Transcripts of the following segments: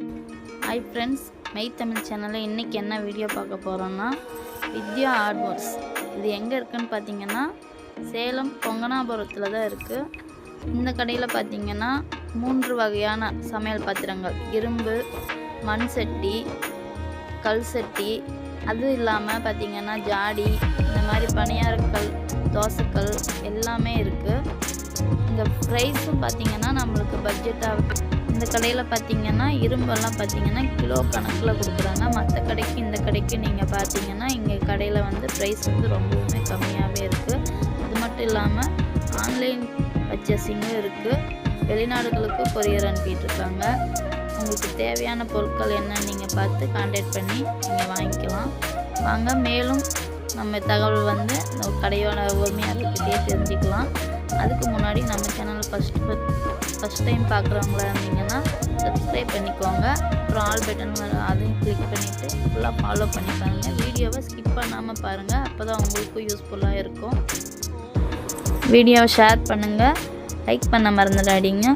Hi friends மெய் தமிழ் சேனலில் இன்றைக்கி என்ன வீடியோ பார்க்க போகிறோன்னா வித்யா ஆர்ட்வர்ஸ் இது எங்கே இருக்குதுன்னு பார்த்தீங்கன்னா சேலம் கொங்கனாபுரத்தில் தான் இருக்குது இந்த கடையில் பார்த்தீங்கன்னா மூன்று வகையான சமையல் பாத்திரங்கள். இரும்பு மண் சட்டி கல் சட்டி அது இல்லாமல் பார்த்தீங்கன்னா ஜாடி இந்த மாதிரி பணியாரக்கல் தோசைக்கல் எல்லாமே இருக்குது ப்ரைஸும் பார்த்தீங்கன்னா நம்மளுக்கு பட்ஜெட்டாக இந்த கடையில் பார்த்தீங்கன்னா இரும்பெல்லாம் பார்த்தீங்கன்னா கிலோ கணக்கில் கொடுக்குறாங்க. மற்ற கடைக்கு இந்த கடைக்கு நீங்கள் பார்த்தீங்கன்னா இங்கே கடையில் வந்து ப்ரைஸ் வந்து ரொம்பவுமே கம்மியாகவே இருக்குது அது மட்டும் இல்லாமல் ஆன்லைன் பர்ச்சேசிங்கும் இருக்குது வெளிநாடுகளுக்கு கொரியர் அனுப்பிட்டுருக்காங்க உங்களுக்கு தேவையான பொருட்கள் என்னன்னு நீங்கள் பார்த்து கான்டாக்ட் பண்ணி நீங்கள் வாங்கிக்கலாம். வாங்க மேலும் நம்ம தகவல் வந்து இந்த கடையோட உரிமையாளர்கிட்டயே தெரிஞ்சுக்கலாம். அதுக்கு முன்னாடி நம்ம சேனல் ஃபஸ்ட்டு ஃபஸ்ட் டைம் பார்க்குறவங்களா இருந்தீங்கன்னா சப்ஸ்கிரைப் பண்ணிக்கோங்க. அப்புறம் ஆல் பட்டன் வரும் அதையும் கிளிக் பண்ணிவிட்டு ஃபுல்லாக ஃபாலோ பண்ணி பாருங்கள் வீடியோவை ஸ்கிப் பண்ணாமல் பாருங்கள் அப்போ தான் உங்களுக்கும் யூஸ்ஃபுல்லாக இருக்கும். வீடியோவை ஷேர் பண்ணுங்கள் லைக் பண்ண மறந்துடாதீங்க.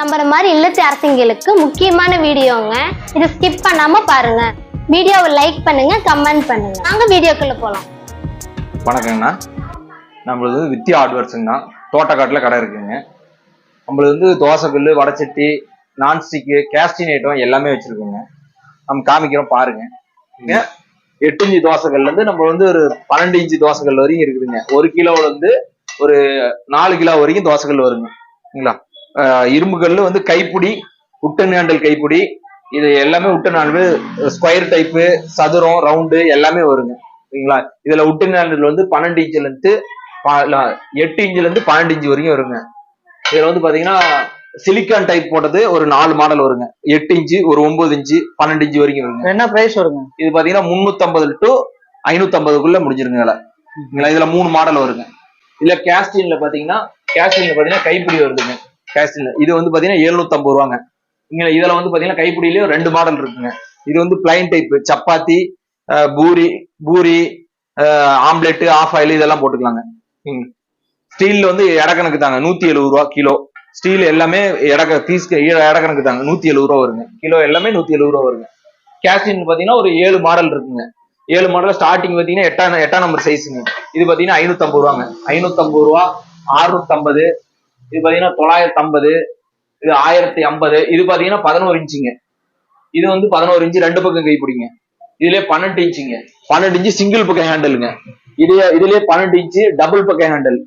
நம்புற மாதிரி இல்லத்து அரசிங்களுக்கு முக்கியமான வீடியோங்க. இதை ஸ்கிப் பண்ணாம பாருங்க. வீடியோவை லைக் பண்ணுங்க கமெண்ட் பண்ணுங்க. நாங்க வீடியோக்குள்ள போலாம். வணக்கங்கண்ணா. நம்மளது வந்து வித்யா தான். தோட்டக்காட்டில் கடை இருக்குங்க. நம்மளது வந்து தோசைக்கல் வடச்சட்டி நான்ஸ்டிக்கு கேஸ்டின் ஐட்டம் எல்லாமே வச்சுருக்கோங்க. நம்ம காமிக்கிறோம் பாருங்க. எட்டு இன்ச்சு தோசைக்கல்ல நம்ம வந்து ஒரு பன்னெண்டு இன்ச்சு தோசைக்கல் வரைக்கும் இருக்குதுங்க. ஒரு கிலோலேருந்து ஒரு நாலு கிலோ வரைக்கும் தோசைக்கல் வருங்க. சரிங்களா? இரும்பு வந்து கைப்பிடி உட்டன் ஹேண்டல் கைப்பிடி இது எல்லாமே உட்டன் ஹேண்டில் ஸ்கொயர் டைப்பு சதுரம் ரவுண்டு எல்லாமே வருங்க. சரிங்களா? இதுல உட்டன் ஹேண்டில் வந்து பன்னெண்டு இன்ச்சுல எட்டு இன்ச்சுல இருந்து பன்னெண்டு இன்ச்சு வரைக்கும் வருங்க. இதுல வந்து பாத்தீங்கன்னா சிலிக்கான் டைப் போட்டது ஒரு நாலு மாடல் வருங்க. எட்டு இன்ச்சு ஒரு ஒன்பது இன்ச்சு பன்னெண்டு இன்ச்சு வரைக்கும் வருங்க. என்ன பிரைஸ் வருங்க? இது பாத்தீங்கன்னா முன்னூத்தம்பது டு ஐநூத்தம்பதுக்குள்ள முடிஞ்சிருங்க இதுல? இதுல மூணு மாடல் வருங்க. இல்ல கேஸ்டின்ல பாத்தீங்கன்னா கேஸ்டின்ல பாத்தீங்கன்னா கைப்பிடி வருதுங்க. கேஸ்டின்ல இது வந்து பாத்தீங்கன்னா எழுநூத்தம்பது ரூபாங்க. இங்க இதுல வந்து பாத்தீங்கன்னா கைப்பிடியிலயும் ரெண்டு மாடல் இருக்குங்க. இது வந்து பிளைன் டைப் சப்பாத்தி பூரி பூரி ஆம்லெட் ஆஃப் ஆயில் இதெல்லாம் போட்டுக்கலாங்க. ஸ்டீல் வந்து இடக்கணக்கு தாங்க நூத்தி எழுபது ரூபா கிலோ. ஸ்டீல் எல்லாமே இடக்க பீஸ் இடக்கணக்கு தாங்க நூத்தி எழுபது ரூபா வருங்க. கிலோ எல்லாமே நூத்தி எழுபது ரூபா வருங்க. கேஸ்டின் பாத்தீங்கன்னா ஒரு ஏழு மாடல் இருக்குங்க. ஏழு மாடல் ஸ்டார்டிங் பாத்தீங்கன்னா எட்டாம் எட்டாம் நம்பர் சைஸுங்க இது பாத்தீங்கன்னா ஐநூத்தம்பது ரூபாங்க. ஐநூத்தம்பது ரூபா அறுநூத்தம்பது. இது பாத்தீங்கன்னா தொள்ளாயிரத்தி ஐம்பது இது ஆயிரத்தி ஐம்பது இது பாத்தீங்கன்னா பதினோரு இன்ச்சுங்க. இது வந்து பதினோரு இன்ச்சு ரெண்டு பக்கம் கைப்பிடிங்க இதுலயே பன்னெண்டு இன்ச்சுங்க. பன்னெண்டு இன்ச்சு சிங்கிள் பக்கம் ஹேண்டலுங்க இதே இதுலயே பன்னெண்டு இன்ச்சு டபுள் பக்க ஹேண்டல்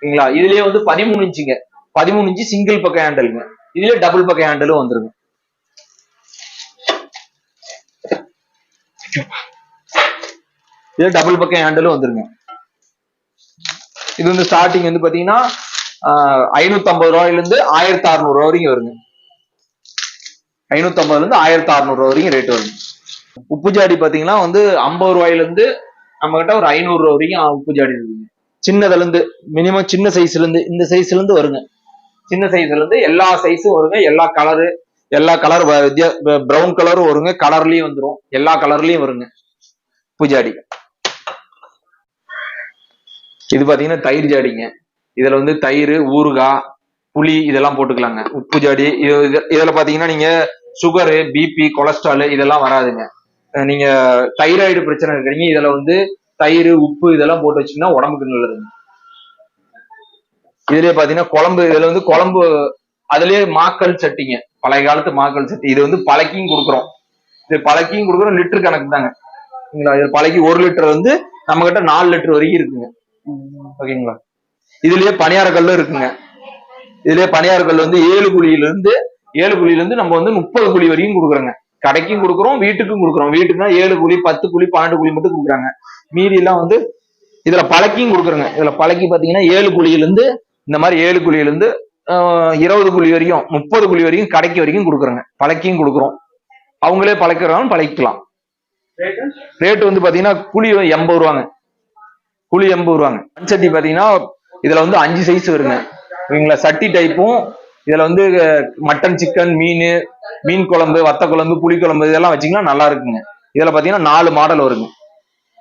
சரிங்களா இதுலயே வந்து பதிமூணு இன்ச்சுங்க பதிமூணு இன்ச்சு சிங்கிள் பக்க ஹேண்டலுங்க இதுலயே டபுள் பக்க ஹேண்டலும் வந்துருங்க. இது டபுள் பக்கம் ஹேண்டலும் வந்துருங்க. இது வந்து ஸ்டார்டிங் வந்து பாத்தீங்கன்னா ஐநூத்தி ஐம்பது ரூபாயில இருந்து ஆயிரத்தி அறுநூறு ரூபா வரைக்கும் வருங்க. ஐநூத்தி ஐம்பதுல இருந்து ஆயிரத்தி அறுநூறு ரூபா வரைக்கும் ரேட் வருங்க. உப்பு ஜாடி பாத்தீங்கன்னா வந்து ஐம்பது ரூபாயில இருந்து நம்ம கிட்ட ஒரு ஐநூறு ரூபா வரைக்கும் உப்பு ஜாடி இருக்குங்க சின்னதுல இருந்து மினிமம் சின்ன சைஸ்ல இருந்து இந்த சைஸ்ல இருந்து வருங்க. சின்ன சைஸ்ல இருந்து எல்லா சைஸும் வருங்க. எல்லா கலரு எல்லா கலர் வித்தியா பிரவுன் கலரும் வருங்க. கலர்லயும் வந்துரும். எல்லா கலர்லயும் வருங்க. உப்பு ஜாடி இது பாத்தீங்கன்னா தயிர் ஜாடிங்க. இதுல வந்து தயிர் ஊறுகாய் புளி இதெல்லாம் போட்டுக்கலாங்க. உப்பு ஜாடி இது இது- இதுல பாத்தீங்கன்னா நீங்க சுகரு பிபி கொலஸ்ட்ரால் இதெல்லாம் வராதுங்க. நீங்க தைராய்டு பிரச்சனை இருக்கிறீங்க இதுல வந்து தயிர் உப்பு இதெல்லாம் போட்டு வச்சீங்கன்னா உடம்புக்கு நல்லதுங்க இதுலயே பாத்தீங்கன்னா குழம்பு இதுல வந்து குழம்பு அதுலயே மாக்கள் சட்டிங்க. பழைய காலத்து மாக்கள் சட்டி. இது வந்து பழக்கியும் கொடுக்குறோம். இது பழக்கியும் கொடுக்குறோம் லிட்டர் கணக்கு தாங்க. சரிங்களா இது பழக்கி ஒரு லிட்டர் வந்து நம்ம கிட்ட நாலு லிட்டர் வரைக்கும் இருக்குங்க. ஓகேங்களா? இதுலயே பணியார கல்லும் இருக்குங்க. இதுலயே பணியார கல் வந்து ஏழு குழியில இருந்து ஏழு குழியில இருந்து நம்ம வந்து முப்பது குழி வரையும் கொடுக்குறோங்க. கடைக்கும் கொடுக்குறோம் வீட்டுக்கும் கொடுக்குறோம். வீட்டுக்குனா ஏழு குழி பத்து குழி பன்னெண்டு குழி மட்டும் கொடுக்குறாங்க. மீதி எல்லாம் வந்து இதுல பழக்கியும் கொடுக்குறோங்க. இதுல பழக்கி பாத்தீங்கன்னா ஏழு குழியிலிருந்து இந்த மாதிரி ஏழு குழியிலிருந்து இருபது குழி வரைக்கும் முப்பது குழி வரைக்கும் கடைக்கு வரைக்கும் கொடுக்குறோங்க. பழக்கியும் கொடுக்குறோம். அவங்களே பழக்கிறவங்க பழக்கிக்கலாம். ரேட் வந்து பாத்தீங்கன்னா குழி எண்பது ரூபாங்க. குழி எண்பது ரூபாங்க. மண் சட்டி பாத்தீங்கன்னா இதுல வந்து அஞ்சு சைஸ் வருங்க. ஓகேங்களா சட்டி டைப்பும் இதுல வந்து மட்டன் சிக்கன் மீன் மீன் குழம்பு வத்த குழம்பு புளி குழம்பு இதெல்லாம் வச்சீங்கன்னா நல்லா இருக்குங்க. இதுல பாத்தீங்கன்னா நாலு மாடல் வருங்க.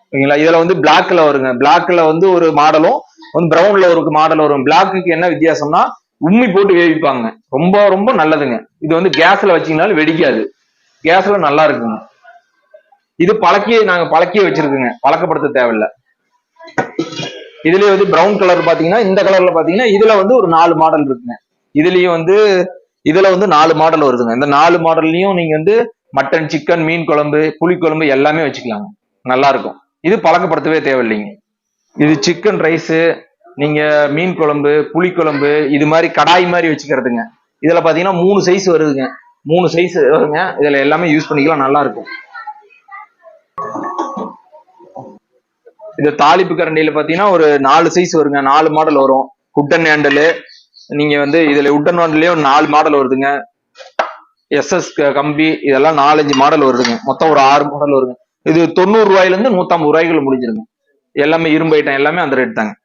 ஓகேங்களா? இதுல வந்து பிளாக்ல வருங்க. பிளாக்ல வந்து ஒரு மாடலும் வந்து ப்ரௌன்ல ஒரு மாடல் வரும். பிளாக்குக்கு என்ன வித்தியாசம்னா உம்மி போட்டு வேவிப்பாங்க. ரொம்ப ரொம்ப நல்லதுங்க. இது வந்து கேஸ்ல வச்சீங்கனாலும் வெடிக்காது. கேஸ்ல நல்லா இருக்குங்க. இது பழக்கி நாங்க பழக்கியே வச்சிருக்குங்க. பழக்கப்படுத்த தேவையில்ல. இதுலயே வந்து ப்ரௌன் கலர் பாத்தீங்கன்னா இந்த கலர்ல பாத்தீங்கன்னா இதுல வந்து ஒரு நாலு மாடல் இருக்குங்க. இதுலயும் வந்து இதுல வந்து நாலு மாடல் வருதுங்க. இந்த நாலு மாடல்லையும் நீங்க வந்து மட்டன் சிக்கன் மீன் குழம்பு புளி குழம்பு எல்லாமே வச்சுக்கலாங்க நல்லா இருக்கும் இது பழக்கப்படுத்தவே தேவையில்லைங்க. இது சிக்கன் ரைஸ் நீங்க மீன் குழம்பு புளி குழம்பு இது மாதிரி கடாய் மாதிரி வச்சுக்கிறதுங்க. இதுல பாத்தீங்கன்னா மூணு சைஸ் வருதுங்க. மூணு சைஸ் வருங்க. இதுல எல்லாமே யூஸ் பண்ணிக்கலாம். நல்லா இருக்கும் இது தாளிப்பு கரண்டியில பாத்தீங்கன்னா ஒரு நாலு சைஸ் வருங்க. நாலு மாடல் வரும். குட்டன் ஹேண்டலு நீங்க வந்து இதுல உட்டன் ஹேண்டிலே ஒரு நாலு மாடல் வருதுங்க. எஸ்எஸ் கம்பி இதெல்லாம் நாலஞ்சு மாடல் வருதுங்க. மொத்தம் ஒரு ஆறு மாடல் வருங்க இது தொண்ணூறு ரூபாயில இருந்து நூத்தம்பது ரூபாய்க்குள்ள முடிஞ்சிருங்க. எல்லாமே இரும்பு ஐட்டம் எல்லாமே அந்த ரேட் தாங்க.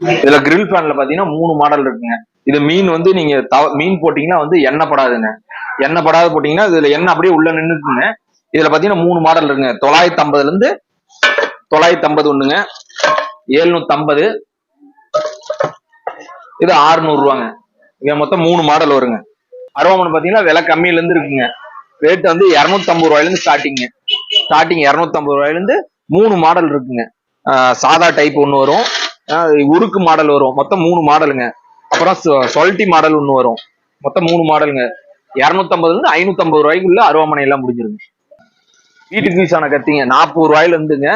இதுல கிரில் பேன்ல பாத்தீங்கன்னா மூணு மாடல் இருக்குங்க. இது மீன் வந்து நீங்க தவ- மீன் போட்டீங்கன்னா வந்து எண்ணெய் படாதுங்க. எண்ணெய் படாத போட்டீங்கன்னா இதுல எண்ணெய் அப்படியே உள்ள நின்னுக்குங்க இதுல பாத்தீங்கன்னா மூணு மாடல் இருக்குங்க. தொள்ளாயிரத்தி ஐம்பதுல இருந்து தொள்ளாயிரத்தி ஐம்பது ஒண்ணுங்க. எழுநூத்தி ஐம்பது இது 600 ரூபாங்க. இங்க மொத்தம் மூணு மாடல் வருங்க. அருவாமனை பாத்தீங்கன்னா விலை கம்மியில இருந்து இருக்குங்க. ரேட் வந்து 250 ஐம்பது ரூபாயில இருந்து ஸ்டார்டிங் ஸ்டார்டிங் 250 ஐம்பது ரூபாயில இருந்து மூணு மாடல் இருக்குங்க. சாதா டைப் ஒன்று வரும். உருக்கு மாடல் வரும். மொத்தம் மூணு மாடலுங்க அப்புறம் சொல்ட்டி மாடல் ஒன்று வரும். மொத்தம் மூணு மாடலுங்க 250 ஐம்பதுல இருந்து 550 ஐம்பது ரூபாய்க்குள்ள அருவாமனை எல்லாம் முடிஞ்சிருங்க. வீட்டுக்கு யூஸ் ஆன கத்திங்க. நாற்பது ரூபாயில இருந்துங்க.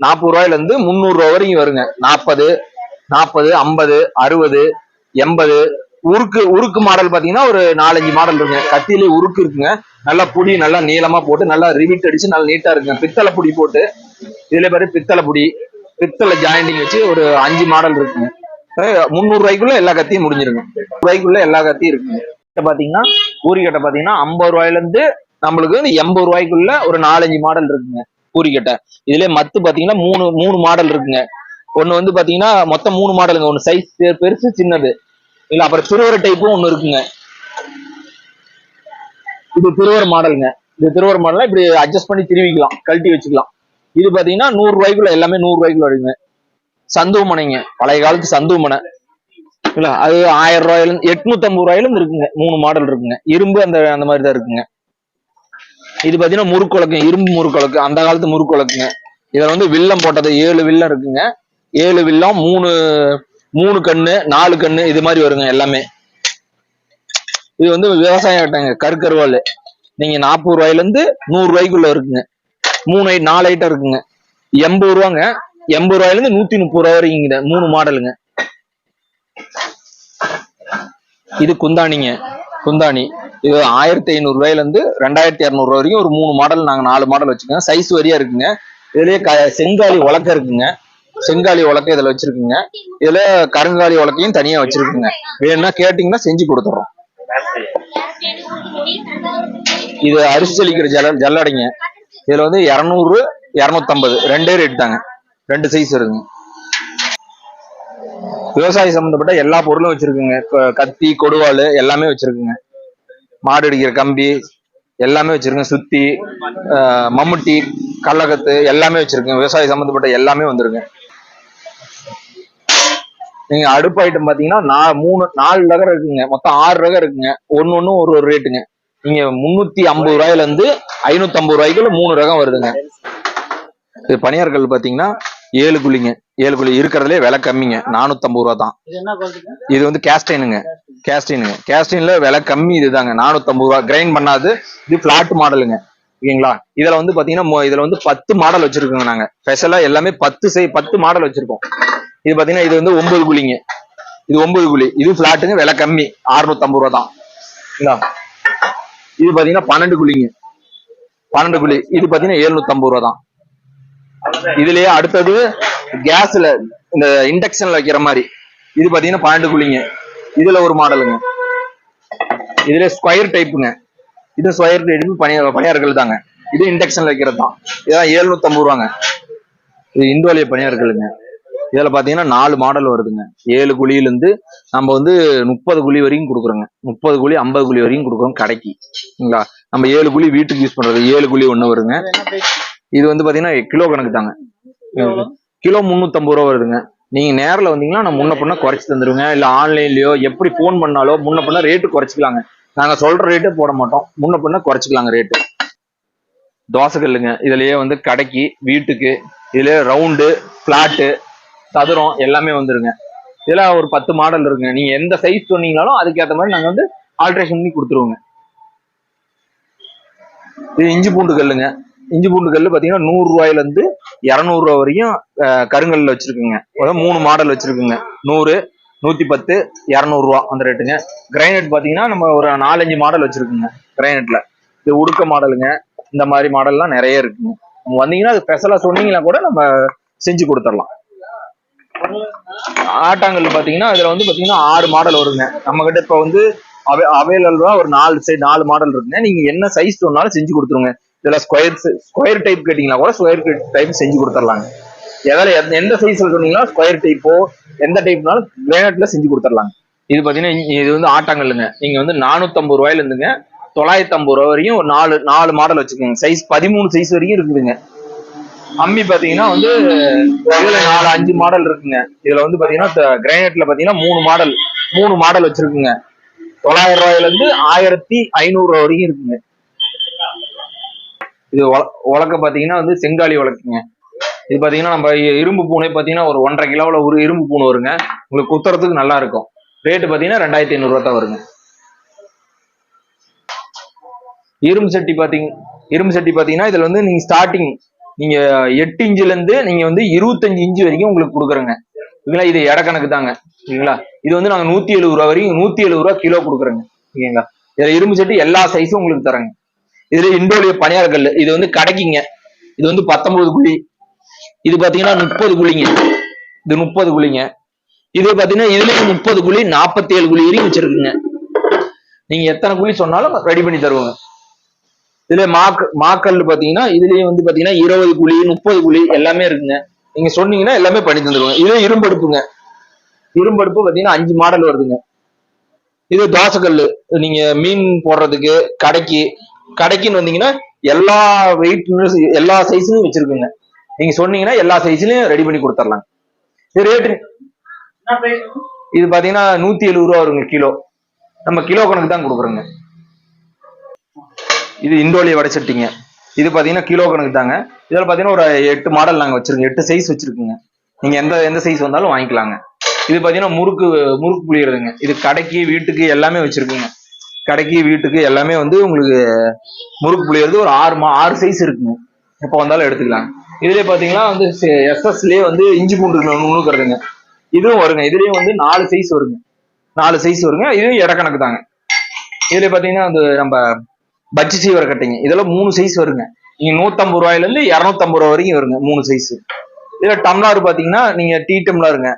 நாற்பது ரூபாயில இருந்து முந்நூறு வரைக்கும் வருங்க. நாற்பது நாற்பது ஐம்பது அறுபது எண்பது. உருக்கு உருக்கு மாடல் பார்த்தீங்கன்னா ஒரு நாலஞ்சு மாடல் இருக்குங்க. கத்தியிலே உருக்கு இருக்குங்க. நல்லா புடி நல்லா நீளமா போட்டு நல்லா ரிவிட் அடிச்சு நல்லா நீட்டா இருக்குங்க. பித்தளை புடி போட்டு இதுல பாரு பித்தளை புடி. பித்தளை ஜாயிண்டிங் வச்சு ஒரு அஞ்சு மாடல் இருக்குங்க. முந்நூறு ரூபாய்க்குள்ள எல்லா கத்தியும் முடிஞ்சிருங்க. ரூபாய்க்குள்ள எல்லா கத்தியும் இருக்குங்க. பாத்தீங்கன்னா பூரிக்கட்டை பாத்தீங்கன்னா ஐம்பது ரூபாயில இருந்து நம்மளுக்கு வந்து எண்பது ரூபாய்க்குள்ள ஒரு நாலஞ்சு மாடல் இருக்குங்க. பூரிக்கட்டை இதுல மத்து பாத்தீங்கன்னா மூணு மூணு மாடல் இருக்குங்க. ஒன்று வந்து பாத்தீங்கன்னா மொத்தம் மூணு மாடலுங்க. ஒன்னு சைஸ் பெருசு சின்னது. இல்ல அப்புறம் திருவர டைப்பும் ஒண்ணு இருக்குங்க. இது திருவர மாடலுங்க. இது திருவர மாடலில் இப்படி அட்ஜஸ்ட் பண்ணி திருவிக்கலாம். கழட்டி வச்சுக்கலாம். இது பாத்தீங்கன்னா நூறு ரூபாய்க்குள்ள எல்லாமே நூறு ரூபாய்க்குள்ள வருங்க சந்துவ மனைங்க பழைய காலத்து சந்துவ மனை இல்ல அது ஆயிரம் ரூபாயில இருந்து எட்நூத்தி ஐம்பது இருக்குங்க. மூணு மாடல் இருக்குங்க. இரும்பு அந்த அந்த மாதிரி தான் இருக்குங்க. இது பாத்தீங்கன்னா முறுக்குழக்கு இரும்பு முறுக்குழக்கு அந்த காலத்து முறுக்குழக்குங்க இதுல வந்து வில்லம் போட்டது. ஏழு வில்லம் இருக்குங்க. ஏழு வில்லம் மூணு மூணு கண்ணு நாலு கண்ணு இது மாதிரி வருங்க எல்லாமே. இது வந்து விவசாயம் ஆட்டங்க கருக்கருவாள். நீங்க நாற்பது ரூபாயிலேருந்து நூறு ரூபாய்க்குள்ள இருக்குங்க. மூணு ஐ நாலு ஐட்டம் இருக்குங்க. எண்பது ரூபாங்க. எண்பது ரூபாயிலேருந்து நூத்தி முப்பது ரூபா வரைக்கும் மூணு மாடலுங்க. இது குந்தாணிங்க. குந்தாணி. இது ஆயிரத்தி ஐநூறு ரூபாயிலேருந்து ரெண்டாயிரத்தி இரநூறுவா வரைக்கும் ஒரு மூணு மாடல் நாங்கள் நாலு மாடல் வச்சுக்கோங்க. சைஸ் வரியா இருக்குங்க. இதுலயே க- செங்காலி உலக்க இருக்குங்க. செங்காலி உலக்கம் இதுல வச்சிருக்குங்க. இதுல கருங்காலி உலக்கையும் தனியா வச்சிருக்குங்க. வேணும்னா கேட்டீங்கன்னா செஞ்சு கொடுத்துறோம். இது அரிசி செலிக்கிற ஜல ஜல்லடைங்க. இதுல வந்து இரநூறு இரநூத்தம்பது. ரெண்டே ரேட் தாங்க. ரெண்டு சைஸ் இருக்குங்க விவசாய சம்பந்தப்பட்ட எல்லா பொருளும் வச்சிருக்குங்க. கத்தி கொடுவாள் எல்லாமே வச்சிருக்குங்க. மாடு அடிக்கிற கம்பி எல்லாமே வச்சிருக்கேன் சுத்தி ஆஹ் மம்முட்டி கள்ளக்கத்து எல்லாமே வச்சிருக்கேன் விவசாயம் சம்பந்தப்பட்ட எல்லாமே வந்துருங்க நீங்க அடுப்பு ஐட்டம் பாத்தீங்கன்னா மூணு நாலு ரகம் இருக்குங்க. மொத்தம் ஆறு ரகம் இருக்குங்க. ஒன்னு ஒண்ணு ஒரு ஒரு ரேட்டுங்க நீங்க முன்னூத்தி ஐம்பது ரூபாயில இருந்து ஐநூத்தி ஐம்பது ரூபாய்க்குள்ள மூணு ரகம் வருதுங்க. இது பனியார்கள் பாத்தீங்கன்னா ஏழு குழிங்க. ஏழு குழி இருக்கிறதுலே விலை கம்மிங்க. நானூத்தி ஐம்பது ரூபா தான். இது வந்து கேஸ்டைனுங்க கேஸ்டைனுங்க கேஸ்டைன்ல விலை கம்மி இதுதாங்க. நானூத்தம்பது ரூபா. கிரைண்ட் பண்ணாது. இது பிளாட் மாடலுங்க ஓகேங்களா? இதுல வந்து பாத்தீங்கன்னா இதுல வந்து பத்து மாடல் வச்சிருக்கோங்க நாங்க. ஸ்பெஷலா எல்லாமே பத்து செய் பத்து மாடல் வச்சிருக்கோம். இது பாத்தீங்கன்னா இது வந்து ஒன்பது குழிங்க. இது ஒன்பது குழி. இது பிளாட்டுங்க விலை கம்மி. 650 ரூபா தான் இது பாத்தீங்கன்னா பன்னெண்டு குழிங்க. பன்னெண்டு குழி. இது பாத்தீங்கன்னா 750 ரூபா தான் இதுலயே அடுத்தது கேஸ்ல இந்த இண்டக்ஷன்ல வைக்கிற மாதிரி. இது பாத்தீங்கன்னா பன்னெண்டு குழிங்க. இதுல ஒரு மாடலுங்க. இதுல ஸ்கொயர் டைப்புங்க. இது ஸ்கொயர் டைப்பு பனிய பணியார்கள் தாங்க இது இண்டக்ஷன்ல வைக்கிறது தான் இதெல்லாம் 750 ரூபாங்க. இது இந்தோலிய பணியார்களுங்க இதுல பாத்தீங்கன்னா நாலு மாடல் வருதுங்க. ஏழு குழியில இருந்து நம்ம வந்து முப்பது குழி வரைக்கும் கொடுக்குறோங்க. முப்பது குழி ஐம்பது குழி வரைக்கும் கொடுக்குறோம் கடைக்கு. சரிங்களா நம்ம ஏழு குழி வீட்டுக்கு யூஸ் பண்றது. ஏழு குழி ஒண்ணு வருங்க இது வந்து பாத்தீங்கன்னா கிலோ கணக்கு தாங்க. கிலோ முந்நூத்தம்பது ரூபா வருதுங்க. நீங்க நேர்ல வந்தீங்கன்னா நான் முன்ன பண்ண குறைச்சு தந்துருவேங்க. இல்ல ஆன்லைன்லயோ எப்படி ஃபோன் பண்ணாலோ முன்ன பண்ண ரேட்டு குறைச்சிக்கலாங்க. நாங்க சொல்ற ரேட்டே போட மாட்டோம். முன்ன பண்ண குறைச்சிக்கலாங்க ரேட்டு தோசை கல்லுங்க இதுலயே வந்து கடைக்கு வீட்டுக்கு இதுல ரவுண்டு பிளாட்டு சதுரம் எல்லாமே வந்துருங்க. இதுல ஒரு பத்து மாடல் இருக்குங்க. நீங்க எந்த சைஸ் சொன்னீங்களாலும் அதுக்கேற்ற மாதிரி நாங்க வந்து ஆல்ட்ரேஷன் பண்ணி கொடுத்துருவோங்க. இது இஞ்சி பூண்டு கல்லுங்க. இஞ்சி பூண்டு கல்லு பார்த்தீங்கன்னா நூறு இரநூறுவா இருந்து வரையும் கருங்கல்ல வச்சிருக்குங்க. அதாவது மூணு மாடல் வச்சிருக்குங்க. நூறு நூற்றி பத்து இரநூறுவா அந்த ரேட்டுங்க கிரைனட் பார்த்தீங்கன்னா நம்ம ஒரு நாலஞ்சு மாடல் வச்சிருக்குங்க கிரைனட்ல இது உடுக்க மாடலுங்க இந்த மாதிரி மாடல்லாம் நிறைய இருக்குங்க. வந்தீங்கன்னா அது ஸ்பெஷலாக சொன்னீங்கன்னா கூட நம்ம செஞ்சு கொடுத்துடலாம். ஆட்டாங்கல் பாத்தீங்கன்னா இதில் வந்து பாத்தீங்கன்னா ஆறு மாடல் வருங்க நம்ம கிட்ட இப்ப வந்து அவை தான் ஒரு நாலு சைடு நாலு மாடல் இருக்குங்க. நீங்க என்ன சைஸ் சொன்னாலும் செஞ்சு கொடுத்துருங்க. இதுல ஸ்கொயர் ஸ்கொயர் டைப் கேட்டீங்கன்னா கூட ஸ்கொயர் டைப் செஞ்சு கொடுத்துடலாங்க எதால எந்த- எந்த சைஸ்ல சொன்னீங்களோ ஸ்கொயர் டைப்போ எந்த டைப்னாலும் கிரானைட்ல செஞ்சு கொடுத்துடலாங்க இது பாத்தீங்கன்னா இது வந்து ஆட்டாங்கல்லுங்க. நீங்க வந்து நானூத்தம்பது ரூபாயில இருந்துங்க தொள்ளாயிரத்தி ஐம்பது ரூபா வரையும் ஒரு நாலு நாலு மாடல் வச்சுக்கோங்க. சைஸ் பதிமூணு சைஸ் வரைக்கும் இருக்குதுங்க. அம்மி பாத்தீங்கன்னா வந்து இதுல நாலு அஞ்சு மாடல் இருக்குங்க. இதுல வந்து பாத்தீங்கன்னா கிரானைட்ல பாத்தீங்கன்னா மூணு மாடல் மூணு மாடல் வச்சிருக்குங்க. தொள்ளாயிரம் ரூபாயில இருந்து ஆயிரத்தி ஐநூறு ரூபா வரைக்கும் இருக்குங்க. இது உலக்க பாத்தீங்கன்னா வந்து செங்காலி உலக்குங்க இது பாத்தீங்கன்னா நம்ம இரும்பு பூனை பாத்தீங்கன்னா ஒரு ஒன்றரை கிலோவில் ஒரு இரும்பு பூனை வருங்க. உங்களுக்கு குத்துறதுக்கு நல்லா இருக்கும். ரேட்டு பாத்தீங்கன்னா ரெண்டாயிரத்தி ஐநூறு ரூபா தான் வருங்க. இரும்பு சட்டி பாத்தீங்க இரும்பு சட்டி பாத்தீங்கன்னா இதுல வந்து நீங்க ஸ்டார்டிங் நீங்க எட்டு இன்ச்சுல இருந்து நீங்க வந்து இருபத்தஞ்சு இன்ச்சு வரைக்கும் உங்களுக்கு கொடுக்குறோங்க. ஓகேங்களா? இது எடை கணக்கு தாங்க. ஓகேங்களா? இது வந்து நாங்க நூத்தி எழுபது ரூபா வரைக்கும் நூத்தி எழுபது ரூபா கிலோ கொடுக்குறோங்க. ஓகேங்களா? இதுல இரும்பு சட்டி எல்லா சைஸும் உங்களுக்கு தரங்க. இதுல இண்டோலிய பனியார் கல் இது வந்து கடைக்குங்க. இது வந்து பத்தொன்பது குழி. இது பாத்தீங்கன்னா முப்பது குழிங்க. இது முப்பது குழிங்க. இது பாத்தீங்கன்னா இதுலயும் முப்பது குழி நாற்பத்தி ஏழு குழி வரையும் வச்சிருக்குங்க. நீங்க எத்தனை குழி சொன்னாலும் ரெடி பண்ணி தருவோங்க. இதுல மாக்கு மாக்கல் பாத்தீங்கன்னா இதுலயும் வந்து பாத்தீங்கன்னா இருபது குழி முப்பது குழி எல்லாமே இருக்குங்க. நீங்க சொன்னீங்கன்னா எல்லாமே பண்ணி தந்துருவோங்க. இது இரும்படுப்புங்க. இரும்படுப்பு பாத்தீங்கன்னா அஞ்சு மாடல் வருதுங்க. இது தோசைக்கல்லு. நீங்க மீன் போடுறதுக்கு கடைக்கு கடைக்குன்னு வந்தீங்கன்னா எல்லா வெயிட் எல்லா சைஸ்லயும் வச்சிருக்குங்க. நீங்க சொன்னீங்கன்னா எல்லா சைஸ்லயும் ரெடி பண்ணி கொடுத்துடலாம் இது ரேட்டு இது பாத்தீங்கன்னா நூத்தி எழுபது ரூபா வருங்க கிலோ. நம்ம கிலோ கணக்கு தான் கொடுக்குறோங்க. இது இண்டோலிய வடைச்சட்டிங்க இது பார்த்தீங்கன்னா கிலோ கணக்கு தாங்க இதில் பார்த்தீங்கன்னா ஒரு எட்டு மாடல் நாங்கள் வச்சிருக்கோம் எட்டு சைஸ் வச்சிருக்குங்க. நீங்கள் எந்த எந்த சைஸ் வந்தாலும் வாங்கிக்கலாங்க. இது பார்த்தீங்கன்னா முறுக்கு முறுக்கு புளியறதுங்க. இது கடைக்கு வீட்டுக்கு எல்லாமே வச்சிருக்குங்க. கடைக்கு வீட்டுக்கு எல்லாமே வந்து உங்களுக்கு முறுக்கு புளியறது ஒரு ஆறு மா ஆறு சைஸ் இருக்குங்க. எப்போ வந்தாலும் எடுத்துக்கலாம். இதுலேயே பார்த்தீங்கன்னா வந்து எஸ்எஸ்லேயே வந்து இஞ்சி பூண்டு நுணுக்கிறதுங்க இதுவும் வருங்க. இதுலேயும் வந்து நாலு சைஸ் வருங்க. நாலு சைஸ் வருங்க. இதுவும் இடக்கணக்கு தாங்க இதுல பாத்தீங்கன்னா அந்த நம்ம பஜ்ஜி சீவர கட்டிங்க. இதெல்லாம் மூணு சைஸ் வருங்க. நீங்க நூத்தம்பது ரூபாயில இருந்து இரநூத்தம்பது ரூபா வரைக்கும் வருங்க மூணு சைஸ் இதுல டம்ளார் பாத்தீங்கன்னா நீங்க டீ டம்ளாருங்க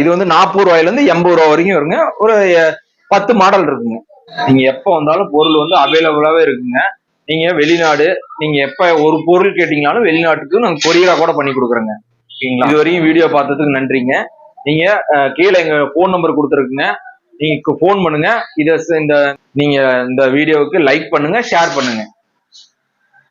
இது வந்து நாற்பது ரூபாயில இருந்து எண்பது ரூபா வரைக்கும் வருங்க. ஒரு பத்து மாடல் இருக்குங்க. நீங்க எப்ப வந்தாலும் பொருள் வந்து அவைலபிளாவே இருக்குங்க. நீங்க வெளிநாடு நீங்க எப்ப ஒரு பொருள் கேட்டீங்கனாலும் வெளிநாட்டுக்கு நாங்க கொரியரா கூட பண்ணி கொடுக்குறோங்க. இது வரையும் வீடியோ பார்த்ததுக்கு நன்றிங்க. நீங்க கீழே எங்க ஃபோன் நம்பர் கொடுத்துருக்குங்க. நீங்க ஃபோன் பண்ணுங்க. இத இந்த நீங்க இந்த வீடியோவுக்கு லைக் பண்ணுங்க ஷேர் பண்ணுங்க.